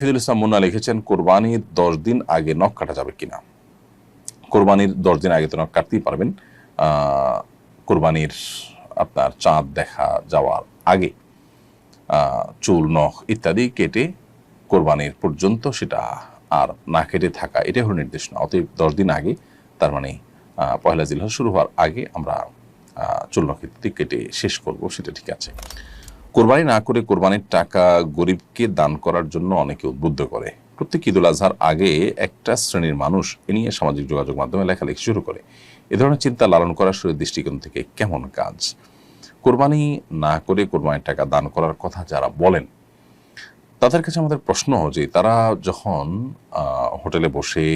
শহীদুল ইসলাম মুন্না লিখেছেন, কোরবানির দশ দিন আগে নখ কাটা যাবে কিনা? কোরবানির দশ দিন আগে তো নখ কাটতেই পারবেন। কোরবানির আপনার চাঁদ দেখা যাওয়ার আগে চুল, নখ ইত্যাদি কেটে কোরবানির পর্যন্ত সেটা আর না কেটে থাকা, এটাই হলো নির্দেশ না। অতএব দশ দিন আগে, তার মানে পয়লা জিলহজ শুরু হওয়ার আগে আমরা চুল, নখ ইত্যাদি কেটে শেষ করব, সেটা ঠিক আছে। কোরবানি না করে কোরবানির টাকা গরিবকে দান করার জন্য অনেকে উদ্বুদ্ধ করে। প্রত্যেক ঈদুল আজহার আগে একটা শ্রেণির মানুষ এ নিয়ে সামাজিক যোগাযোগ মাধ্যমে লেখালেখি শুরু করে। এ ধরনের চিন্তা লালন করার শরীর দৃষ্টিকোণ থেকে কেমন কাজ? কোরবানি না করে কোরবানির টাকা দান করার কথা যারা বলেন, তাদের কাছে আমাদের প্রশ্ন যে তারা যখন হোটেলে বসে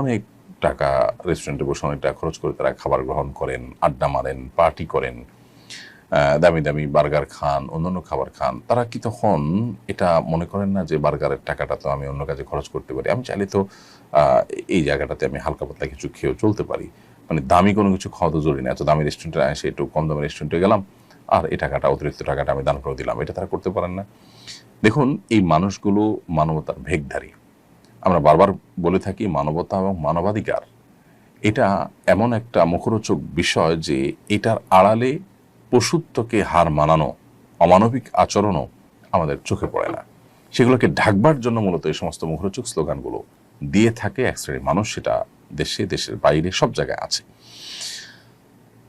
অনেক টাকা, রেস্টুরেন্টে বসে অনেক টাকা খরচ করে তারা খাবার গ্রহণ করেন, আড্ডা মারেন, পার্টি করেন দামি দামি বার্গার খান, অন্যান্য খাবার খান, তারা কি তখন এটা মনে করেন না যে বার্গারের টাকাটা তো আমি অন্য কাজে খরচ করতে পারি? আমি চাইলে তো এই জায়গাটাতে আমি হালকা পাতলা কিছু খেয়েও চলতে পারি। মানে দামি কোনো কিছু খাওয়া তো জরুরি না। এত দামি রেস্টুরেন্টে এসে একটু কম দামি রেস্টুরেন্টে গেলাম, আর এই টাকাটা, অতিরিক্ত টাকাটা আমি দান করে দিলাম। এটা তারা করতে পারেন না। দেখুন, এই মানুষগুলো মানবতার ভেগধারী আমরা বারবার বলে থাকি মানবতা এবং মানবাধিকার। এটা এমন একটা মুখরোচক বিষয় যে এটার আড়ালে পশুত্বকে হার মানানো, অমানবিক আচরণও আমাদের চোখে পড়ে না। সেগুলোকে ঢাকবার জন্য মূলত এই সমস্ত মুখরোচক স্লোগানগুলো দিয়ে থাকে এক শ্রেণির মানুষ, সেটা দেশে, দেশের বাইরে, সব জায়গায় আছে।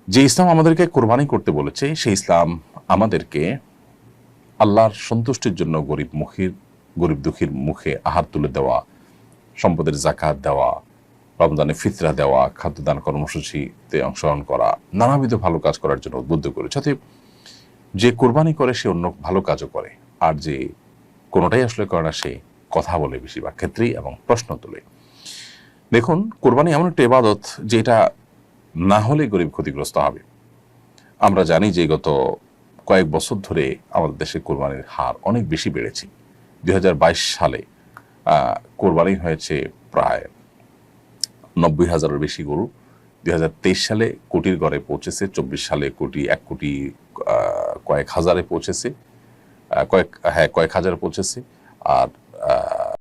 যে ইসলাম আমাদেরকে কোরবানি করতে বলেছে, সেই ইসলাম আমাদেরকে আল্লাহর সন্তুষ্টির জন্য গরিব মুখীর, গরিব দুঃখীর মুখে আহার তুলে দেওয়া, সম্পদের জাকাত দেওয়া রমজানে ফিতরা দেওয়া, খাদ্যদান কর্মসূচিতে অংশগ্রহণ করা, নানাবিধ ভালো কাজ করার জন্য উদ্বুদ্ধ করেছে অতএব যে কোরবানি করে সে অন্য ভালো কাজও করে। আর যে কোনোটাই আসলে করে না, সে কথা বলে বেশিরভাগ ক্ষেত্রেই এবং প্রশ্ন তোলে। দেখুন, কোরবানি এমন একটা ইবাদত যেটা না হলে গরিব ক্ষতিগ্রস্ত হবে। আমরা জানি যে গত কয়েক বছর ধরে আমাদের দেশে কোরবানির হার অনেক বেশি বেড়েছে। দুই হাজার বাইশ সালে কোরবানি হয়েছে প্রায় নব্বই হাজারের বেশি গরু। দুই হাজার তেইশ সালে কোটির গড়ে পৌঁছেছে, চব্বিশ সালে কোটি, এক কোটি কয়েক হাজারে পৌঁছেছে কয়েক হ্যাঁ কয়েক হাজারে পৌঁছেছে। আর